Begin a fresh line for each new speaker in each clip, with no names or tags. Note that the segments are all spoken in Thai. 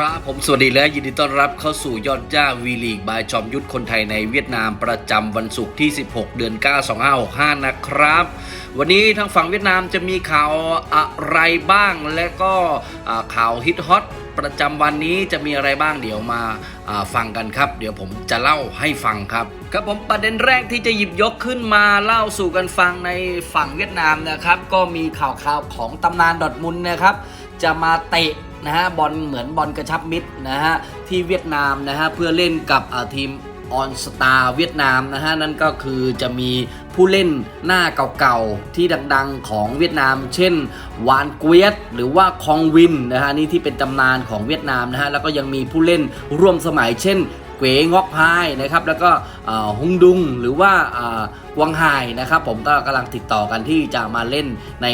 ครับผมสวัสดีและยินดีต้อนรับเข้าสู่ยอดย่าวีลีกบายจอมยุทธคนไทยในเวียดนามประจำวันศุกร์ที่ 16 เดือน 9 2565 นะครับ วันนี้ทางฝั่งเวียดนามจะมีข่าวอะไรบ้าง และก็ข่าวฮิตฮอตประจำวันนี้จะมีอะไรบ้างเดี๋ยวมาฟังกันครับ เดี๋ยวผมจะเล่าให้ฟังครับครับผมประเด็นแรกที่จะหยิบยกขึ้นมาเล่าสู่กันฟังในฝั่งเวียดนามนะครับ ก็มีข่าวข่าวของตำนานดอทมุนนะครับ จะมาเตะ นะฮะบอลเหมือนบอลกระชับมิตรนะฮะที่เวียดนามนะฮะเพื่อเล่นกับทีมออนสตาร์เวียดนามนะฮะนั่นก็คือจะมีผู้เล่นหน้าเก่าๆ ที่ดังๆของเวียดนาม เช่น วานเกวียตหรือว่าคองวินนะฮะนี่ที่เป็นตำนานของเวียดนามนะฮะแล้วก็ยังมีผู้เล่นร่วมสมัย เช่นเกวงอกพายนะครับแล้วก็ฮุงดุงหรือว่ากวางไฮนะครับผมก็กำลังติดต่อกันที่จะมาเล่นใน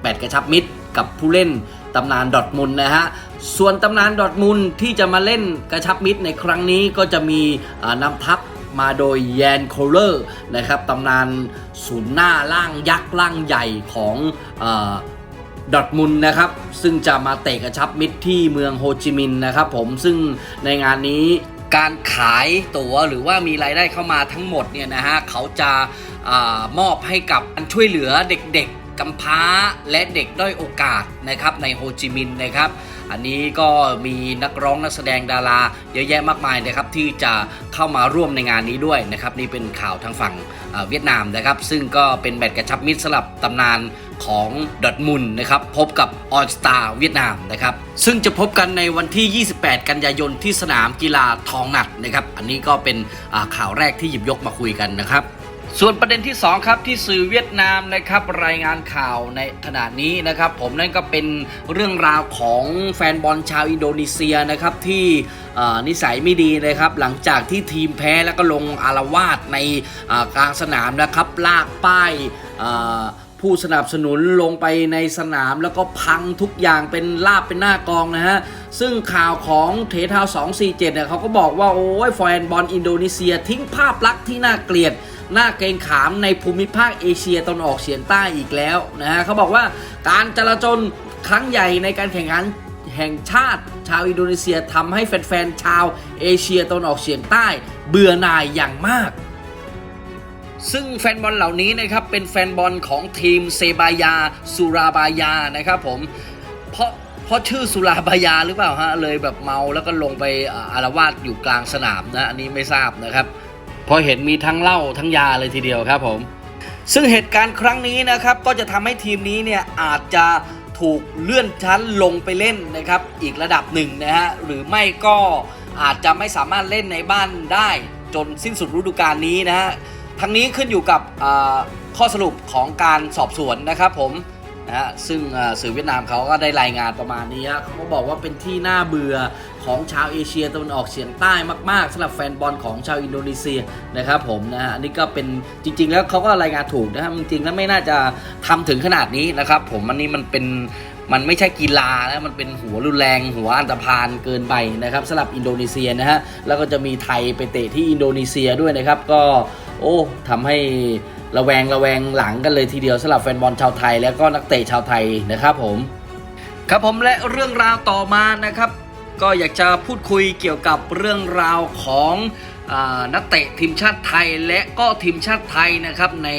แบดกระชับมิตรกับผู้เล่น ตำนานดอทมุนนะฮะส่วนตำนานดอทมุนที่จะมาเล่นกระชับมิตรในครั้งนี้ก็จะมีอ่านำทัพมาโดยแยนโคลเลอร์นะครับตำนานศูนย์หน้าล่างยักษ์ล่างใหญ่ของอดอทมุนนะครับ ซึ่งจะมาเตะกระชับมิตรที่เมืองโฮจิมินห์นะครับผมซึ่งในงานนี้การขายตั๋วหรือว่ามีรายได้เข้ามาทั้งหมดเนี่ยนะฮะเขาจะอามอบให้กับการช่วยเหลือเด็กๆ กำพร้าและเด็กด้อยโอกาสนะครับในโฮจิมินห์นะครับ อันนี้ก็มีนักร้องนักแสดงดาราเยอะแยะมากมายนะครับที่จะเข้ามาร่วมในงานนี้ด้วยนะครับนี่เป็นข่าวทางฝั่งเวียดนามนะครับ ซึ่งก็เป็นแบตกระชับมิตรสลับตำนานของดอทมุนนะครับพบกับออสตาเวียดนามนะครับซึ่งจะพบกันในวันที่ 28 กันยายนที่สนามกีฬาทองหนักนะครับ อันนี้ก็เป็นข่าวแรกที่หยิบยกมาคุยกันนะครับ ส่วนประเด็นที่ 2 ครับที่สื่อเวียดนามนะครับรายงานข่าวในขณะนี้นะครับ ผมนั่นก็เป็นเรื่องราวของแฟนบอลชาวอินโดนีเซียนะครับที่นิสัยไม่ดีนะครับ หลังจากที่ทีมแพ้แล้วก็ลงอารวาสในกลางสนามนะครับ ลากป้ายอ ผู้สนับสนุนลงไปในสนามแล้วก็พังทุกอย่างเป็นลาบเป็นหน้ากองนะฮะ ซึ่งข่าวของเททาว 247 เนี่ยเขาก็บอกว่า โอ้ยแฟนบอลอินโดนีเซียทิ้งภาพลักษณ์ที่น่าเกลียดหน้าเกรงขามในภูมิภาคเอเชียตะวันออกเฉียงใต้อีกแล้วนะฮะเขาบอกว่าการจราจรครั้งใหญ่ในการแข่งขันแห่งชาติชาวอินโดนีเซียทำให้แฟนๆชาวเอเชียตะวันออกเฉียงใต้ เบื่อหน่ายอย่างมาก ซึ่งแฟนบอลเหล่านี้นะครับเป็นแฟนบอลของทีมเซบายาสุราบายานะครับผมเพราะเพราะชื่อสุราบายาหรือเปล่าฮะเลยแบบเมาแล้วก็ลงไปอารวาสอยู่กลางสนามนะอันนี้ไม่ทราบนะครับพราะเห็นมีทั้งเหล้าทั้งยาเลยทีเดียวครับผมซึ่งเหตุการณ์ครั้งนี้นะครับก็จะทำให้ทีมนี้เนี่ยอาจจะถูกเลื่อนชั้นลงไปเล่นนะครับอีกระดับหนึ่งนะฮะหรือไม่ก็อาจจะไม่สามารถเล่นในบ้านได้จนสิ้นสุดฤดูกาลนี้นะฮะ ทั้งนี้ขึ้นอยู่กับข้อสรุปของการสอบสวนนะครับผมนะฮะซึ่งสื่อเวียดนามเขาก็ได้รายงานประมาณนี้เขาก็บอกว่าเป็นที่น่าเบื่อของชาวเอเชียตะวันออกเฉียงใต้มาก ๆสำหรับแฟนบอลของชาวอินโดนีเซียนะครับผมนะฮะอันนี้ก็เป็นจริง ๆ แล้วเขาก็รายงานถูกนะครับจริงๆแล้วไม่น่าจะทำถึงขนาดนี้นะครับ ผมอันนี้มันเป็นมันไม่ใช่กีฬาแล้วมันเป็นหัวรุนแรง หัวอันตรพานเกินไปนะครับสำหรับอินโดนีเซียนะฮะแล้วก็จะมีไทยไปเตะที่อินโดนีเซียด้วยนะครับก็ โอ้ทำให้ระแวงระแวงหลังกันเลยทีเดียวสำหรับแฟนบอลชาวไทย แล้วก็นักเตะชาวไทยนะครับผม ครับผมและเรื่องราวต่อมานะครับ ก็อยากจะพูดคุยเกี่ยวกับเรื่องราวของอนักเตะทีมชาติไทยและก็ทีมชาติไทยนะครับใน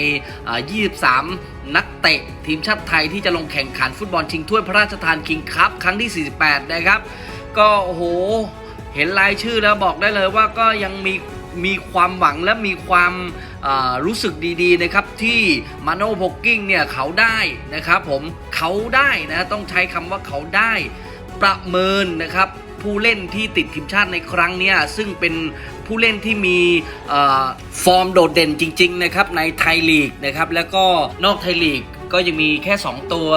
23 นักเตะทีมชาติไทยที่จะลงแข่งขันฟุตบอลชิงถ้วยพระราชทานคิงคัพครั้งที่ 48 นะครับ ก็โอ้โหเห็นรายชื่อแล้วบอกได้เลยว่าก็ยังมี มีความหวังและมีความรู้สึกดีๆนะครับที่มาโนโพกกิ้งเนี่ยเขาได้นะครับผมเขาได้นะต้องใช้คำว่าเขาได้ประเมินนะครับผู้เล่นที่ติดทีมชาติในครั้งนี้ซึ่งเป็นผู้เล่นที่มีฟอร์มโดดเด่นจริง ๆ นะครับในไทยลีกนะครับแล้วก็นอกไทยลีก ก็ยังมีแค่ 2 ตัว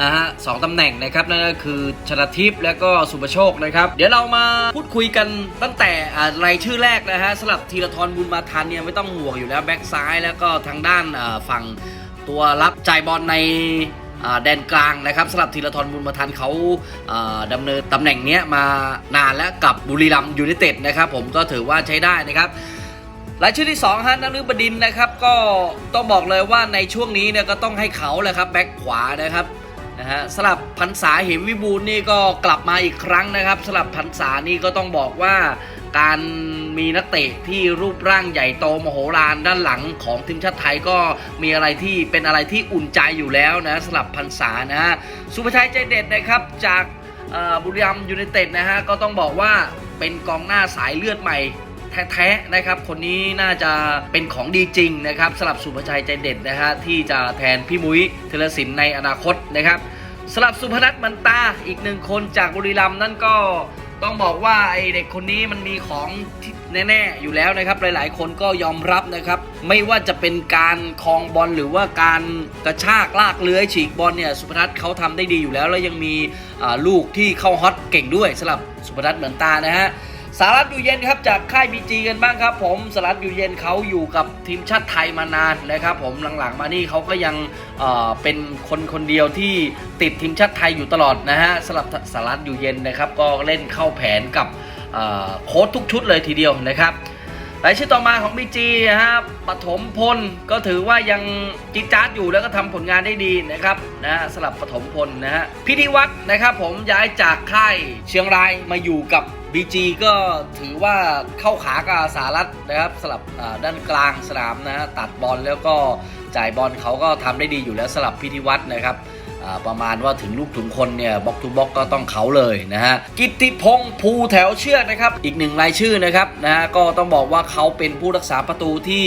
นะฮะสองตำแหน่งนะครับนั่นก็คือชนะทิพย์และก็สุประโชคนะครับ เดี๋ยวเรามาพูดคุยกันตั้งแต่อ่ารายชื่อแรกนะฮะสำหรับธีรทรบุญมาทันเนี่ยไม่ต้องห่วงอยู่แล้วแบ็กซ้ายแล้วก็ทางด้านฝั่งตัวรับจ่ายบอลในแดนกลางนะครับสำหรับธีรทรบุญมาทันเขาอ่าดำเนินตำแหน่งนี้มานานแล้วกับบุรีรัมย์ยูไนเต็ดนะครับผมก็ถือว่าใช้ได้นะครับ รายชื่อที่2ฮะนฤบดินนะครับ ก็ต้องบอกเลยว่าในช่วงนี้เนี่ยก็ต้องให้เขาแหละครับแบ็คขวานะครับนะฮะสลับพันษาเหมวิบูลนี่ก็กลับมาอีกครั้งนะครับสลับพันษานี่ก็ต้องบอกว่าการมีนักเตะที่รูปร่างใหญ่โตมโหฬารด้านหลังของทีมชาติไทยก็มีอะไรที่เป็นอะไรที่อุ่นใจอยู่แล้วนะสลับพันษานะฮะสุภชัยใจเด็ดนะครับจากอ่อบุรีรัมย์ยูไนเต็ดนะฮะก็ต้องบอกว่าเป็นกองหน้าสายเลือดใหม่ แท้ๆนะครับ คนนี้น่าจะเป็นของดีจริงนะครับสลับสุภชัยใจเด็ดนะฮะที่จะแทนพี่มุ้ยเทเลสินในอนาคตนะครับสลับสุพนัทมันตาอีกหนึ่งคนจากบุรีรัมย์นั่นก็ต้องบอกว่าไอเด็กคนนี้มันมีของแน่ๆอยู่แล้วนะครับ หลายๆ คนก็ยอมรับนะครับ ไม่ว่าจะเป็นการคลองบอลหรือว่าการกระชากลากเลื้อยฉีกบอลเนี่ยสุพนัทเขาทำได้ดีอยู่แล้ว แล้วยังมีลูกที่เข้าฮอตเก่งด้วยสลับสุพนัทเหมือนตานะฮะ สารัตอยู่เย็นครับจากค่ายบีจีกันบ้างครับ ผมสารัตอยู่เย็นเขาอยู่กับทีมชาติไทยมานานนะครับผมหลังๆมานี่เขาก็ยังเเป็นคนคนเดียวที่ติดทีมชาติไทยอยู่ตลอดนะฮะสำหรับสารัตอยู่เย็นนะครับ ก็เล่นเข้าแผนกับโค้ชทุกชุดเลยทีเดียวนะครับรายชื่อต่อมาของบีจีนะฮะปฐมพลก็ถือว่ายังจิจาดอยู่แล้วก็ทำผลงานได้ดีนะครับนะสลับปฐมพลนะฮะพิธีวัฒนะครับผมย้ายจากค่ายเชียงรายมาอยู่กับ BG ก็ถือว่าเข้าขากับสารัตนะครับสลับด้านกลางสนามนะตัดบอลแล้วก็จ่ายบอลเขาก็ทำได้ดีอยู่แล้วสลับพิธีวัฒน์นะครับประมาณว่าถึงลูกถึงคนเนี่ยบล็อกทูบล็อกก็ต้องเขาเลยนะฮะกิติพงษ์ภูแถวเชือกนะครับ อีกหนึ่งรายชื่อนะครับนะฮะก็ต้องบอกว่าเขาเป็นผู้รักษาประตูที่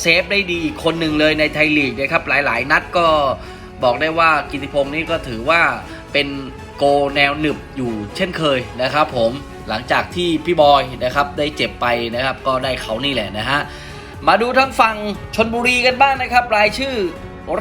เซฟได้ดีอีกคนหนึ่งเลยในไทยลีกนะครับหลายๆ นัดก็บอกได้ว่ากิติพงษ์นี่ก็ถือว่าเป็น โกแนวหนึบอยู่เช่นเคยนะครับผมหลังจากที่พี่บอยนะครับได้เจ็บไปนะครับก็ได้เขานี่แหละนะฮะมาดูทางฝั่งชนบุรีกันบ้างนะครับ รายชื่อ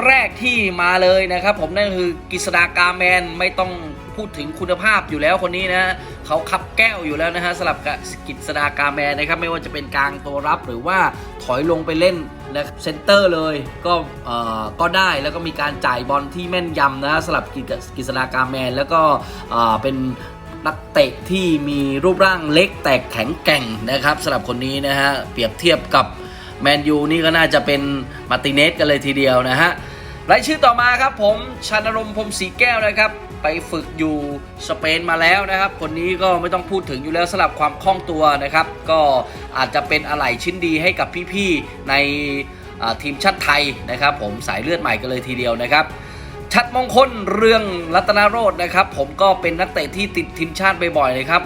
แรกที่มาเลยนะครับ ผมนั่นคือกฤษดากาแมนไม่ต้องพูดถึงคุณภาพอยู่แล้วคนนี้นะฮะ เขาขับแก้วอยู่แล้วนะฮะสลับกับกฤษดากาแมนนะครับไม่ว่าจะเป็นกลางตัวรับหรือว่าถอยลงไปเล่นนะเซนเตอร์เลยก็เอ่อก็ได้แล้วก็มีการจ่ายบอลที่แม่นยำนะฮะสลับกฤษกฤษดากาแมน แล้วก็เอ่อเป็นนักเตะที่มีรูปร่างเล็กแต่แข็งแกร่งนะครับสำหรับคนนี้นะฮะเปรียบเทียบกับแมนยูนี่ก็น่าจะเป็นมาติเนสกันเลยทีเดียวนะฮะรายชื่อต่อมาครับผมชานรงค์พรมศรีแก้วนะครับ ไปฝึกอยู่สเปนมาแล้วนะครับ คนนี้ก็ไม่ต้องพูดถึงอยู่แล้วสำหรับความคล่องตัวนะครับ ก็อาจจะเป็นอะไหล่ชิ้นดีให้กับพี่ๆในทีมชาติไทยนะครับ ผมสายเลือดใหม่กันเลยทีเดียวนะครับชัดมงคลเรื่องรัตนโรจน์นะครับ ผมก็เป็นนักเตะที่ติดทีมชาติบ่อยๆเลยครับ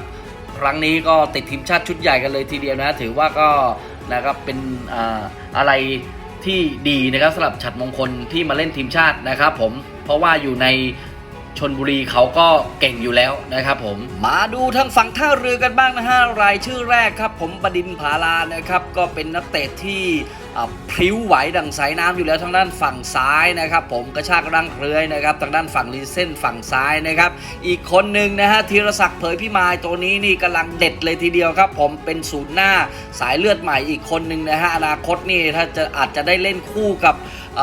ครั้งนี้ก็ติดทีมชาติชุดใหญ่กันเลยทีเดียวนะ ถือว่าก็นะครับเป็นอ่าอะไรที่ดีนะครับสำหรับฉัดมงคลที่มาเล่นทีมชาตินะครับ ผมเพราะว่าอยู่ใน ชนบุรีเขาก็เก่งอยู่แล้วนะครับผม มาดูทางฝั่งท่าเรือกันบ้างนะฮะรายชื่อแรกครับ ผมบดินผาลานะครับ ก็เป็นนักเตะที่พริ้วไหวดังสายน้ำอยู่แล้วทางด้านฝั่งซ้ายนะครับ ผมกระชากรังเครือยนะครับทางด้านฝั่งรีเส้นฝั่งซ้ายนะครับ อีกคนหนึ่งนะฮะธีรศักดิ์เผยพิมายตัวนี้นี่กำลังเด็ดเลยทีเดียวครับ ผมเป็นศูนย์หน้าสายเลือดใหม่อีกคนหนึ่งนะฮะอนาคตนี่ถ้าจะอาจจะได้เล่นคู่กับอ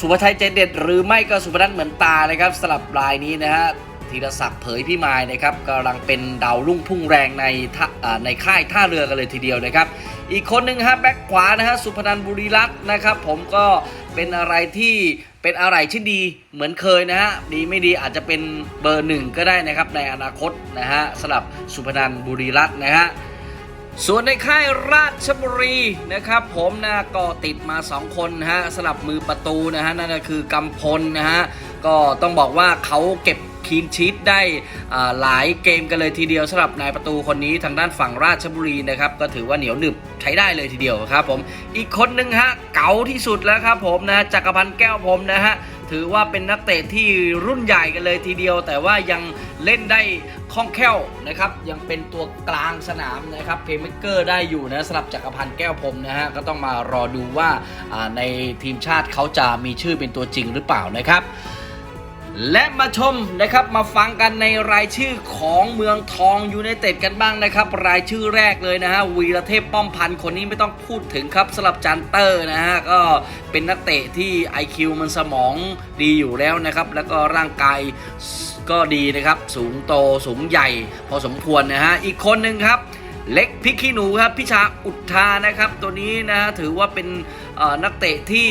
สุภชัยใจเด็ดหรือไม่ก็สุพนัทเหมือนตานะครับสลับรายนี้นะฮะธีรศักดิ์เผยพี่มายนะครับกำลังเป็นดาวรุ่งพุ่งแรงในท่าในค่ายท่าเรือกันเลยทีเดียวนะครับ อีกคนหนึ่งฮะแบ็คขวานะฮะสุพนันบุรีรัตน์นะครับ ผมก็เป็นอะไรที่เป็นอะไรชิ้นดีเหมือนเคยนะฮะดีไม่ดีอาจจะเป็นเบอร์หนึ่งก็ได้นะครับในอนาคตนะฮะสำหรับสุพนันบุรีรัตน์นะฮะ ส่วนในค่ายราชบุรีนะครับ ผมนะก็ติดมา 2 คนนะฮะสลับมือประตูนะฮะนั่นก็คือกำพลนะฮะก็ต้องบอกว่าเขาเก็บคีนชีตได้อ่าหลายเกมกันเลยทีเดียวสำหรับนายประตูคนนี้ทางด้านฝั่งราชบุรีนะครับก็ถือว่าเหนียวหนึบใช้ได้เลยทีเดียวครับผมอีกคนหนึ่งฮะเก๋าที่สุดแล้วครับผมนะจักรพันธ์แก้วผมนะฮะถือว่าเป็นนักเตะที่รุ่นใหญ่กันเลยทีเดียว แต่ว่ายังเล่นได้ คล่องแคล่วนะครับยังเป็นตัวกลางสนามนะครับเพย์เมกเกอร์ได้อยู่นะสำหรับจักรพันธ์แก้วพรมนะฮะก็ต้องมารอดูว่าในทีมชาติเขาจะมีชื่อเป็นตัวจริงหรือเปล่านะครับ และมาชมนะครับมาฟังกันในรายชื่อของเมืองทองยูไนเต็ดกันบ้างนะครับ รายชื่อแรกเลยนะฮะวีรเทพป้อมพันธ์คนนี้ไม่ต้องพูดถึงครับสำหรับจันเตอร์นะฮะก็เป็นนักเตะที่ IQ มันสมองดีอยู่แล้วนะครับ แล้วก็ร่างกาย ก็ดีนะครับ สูงโตสูงใหญ่ พอสมควรนะฮะ อีกคนหนึ่งครับ เล็กพิกขี้หนูครับพิชาอุทานะครับ ตัวนี้นะฮะถือว่าเป็นนักเตะที่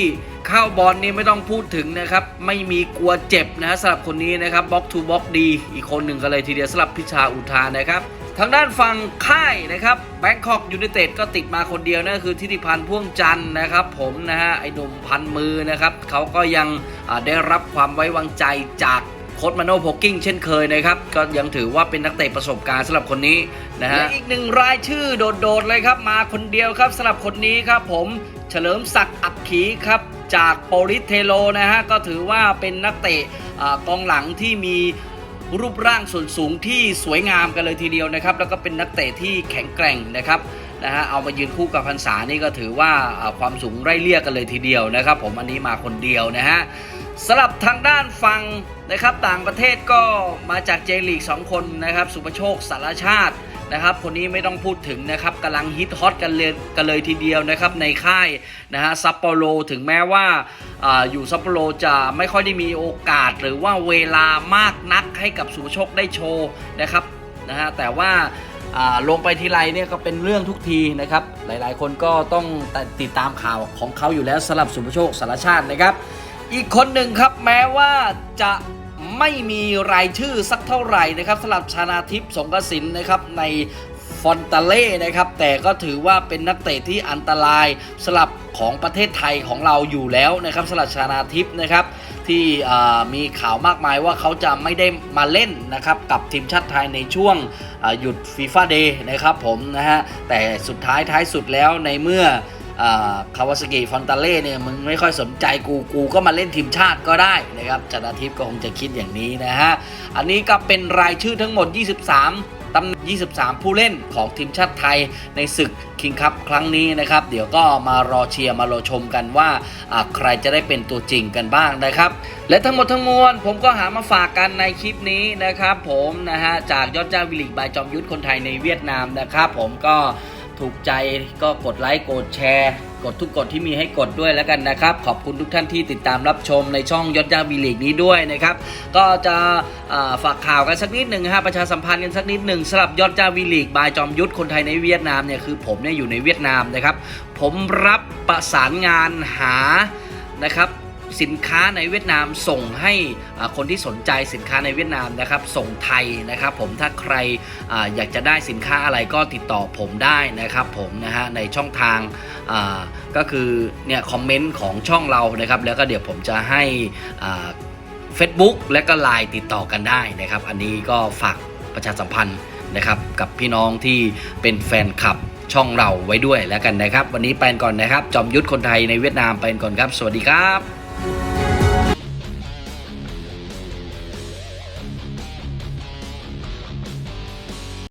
เข้าบอลนี่ไม่ต้องพูดถึงนะครับ ไม่มีกลัวเจ็บนะฮะสำหรับคนนี้นะครับบล็อกทูบล็อกดีอีกคนหนึ่งกันเลยทีเดียวสำหรับพิชาอุทานะครับทางด้านฝั่งค่ายนะครับแบงคอกยู n นเต็ดก็ติดมาคนเดียวนั่นคือทิติพันธ์พ่วงจันทร์นะครับ ผมนะฮะไอ้หนุ่มพันมือนะครับเขาก็ยังได้รับความไว้วางใจจาก โค้ชมาโนโพกิ้งเช่นเคยนะครับ ก็ยังถือว่าเป็นนักเตะประสบการณ์สำหรับคนนี้นะฮะและอีกหนึ่งรายชื่อโดดๆเลยครับ มาคนเดียวครับสำหรับคนนี้ครับ ผมเฉลิมศักดิ์อักขีครับจากโปลิสเทโลนะฮะก็ถือว่าเป็นนักเตะกองหลังที่มีรูปร่างส่วนสูงที่สวยงามกันเลยทีเดียวนะครับ แล้วก็เป็นนักเตะที่แข็งแกร่งนะครับนะฮะเอามายืนคู่กับพันษานี่ก็ถือว่าอ่าความสูงไร่เลี่ยกันเลยทีเดียวนะครับ ผมอันนี้มาคนเดียวนะฮะ สลับทางด้านฟังนะครับต่างประเทศก็มาจากเจลีก2 คนนะครับ สุภโชคสารชาตินะครับ คนนี้ไม่ต้องพูดถึงนะครับกำลังฮิตฮอตกันเลยกันเลยทีเดียวนะครับในค่ายนะฮะซัปโปโรถึงแม้ว่าออยู่ซัปโปโรจะไม่ค่อยได้มีโอกาสหรือว่าเวลามากนักให้กับสุภโชคได้โชว์นะครับนะฮะแต่ว่าลงไปทีไรเนี่ยก็เป็นเรื่องทุกทีนะครับ หลายๆ คนก็ต้องติดตามข่าวของเขาอยู่แล้วสำหรับสุภโชคสารชาตินะครับ อีกคนหนึ่งครับแม้ว่าจะไม่มีรายชื่อสักเท่าไหร่นะครับสำหรับชานาทิพย์สงกสินนะครับในฟอนตาเล่นะครับแต่ก็ถือว่าเป็นนักเตะที่อันตรายสลับของประเทศไทยของเราอยู่แล้วนะครับสำหรับชานาทิพย์นะครับที่มีข่าวมากมายว่าเขาจะไม่ได้มาเล่นนะครับกับทีมชาติไทยในช่วงหยุดฟีฟ่าเดย์นะครับผมนะฮะแต่สุดท้ายท้ายสุดแล้วในเมื่อ คาวาสกิฟอนตาเล่เนี่ยมึงไม่ค่อยสนใจกูกูก็มาเล่นทีมชาติก็ได้นะครับจันาทิพย์ก็คงจะคิดอย่างนี้นะฮะ อันนี้ก็เป็นรายชื่อทั้งหมด 23ตำ23 ผู้เล่นของทีมชาติไทยในศึกคิงคัพครั้งนี้นะครับ เดี๋ยวก็มารอเชียร์มารอชมกันว่าอ่าใครจะได้เป็นตัวจริงกันบ้างนะครับ และทั้งหมดทั้งมวลผมก็หามาฝากกันในคลิปนี้นะครับ ผมนะฮะจากยอดเจ้าวิลิกบายจอมยุทธคนไทยในเวียดนามนะครับ ผมก็ ถูกใจก็กดไลค์กดแชร์ กดทุกกดที่มีให้กดด้วยแล้วกันนะครับ ขอบคุณทุกท่านที่ติดตามรับชมในช่องยศยาวีลีกนี้ด้วยนะครับ ก็จะฝากข่าวกันสักนิดหนึ่งฮะประชาสัมพันธ์กันสักนิดหนึ่งสำหรับยอดยาวีลีกบายจอมยุทธคนไทยในเวียดนามเนี่ยคือผมเนี่ยอยู่ในเวียดนามนะครับ ผมรับประสานงานหานะครับ สินค้าในเวียดนามส่งให้คนที่สนใจสินค้าในเวียดนามนะครับ ส่งไทยนะครับ ผมถ้าใครออยากจะได้สินค้าอะไรก็ติดต่อผมได้นะครับ ผมนะฮะในช่องทางก็คือเนี่ยคอมเมนต์ของช่องเรานะครับ แล้วก็เดี๋ยวผมจะให้อ่า Facebook และก็ Line ติดต่อกันได้นะครับ อันนี้ก็ฝากประชาสัมพันธ์นะครับกับพี่น้องที่เป็นแฟนคลับช่องเราไว้ด้วยแล้วกันนะครับ วันนี้ไปก่อนนะครับ จอมยุทธคนไทยในเวียดนามไปก่อนครับ สวัสดีครับ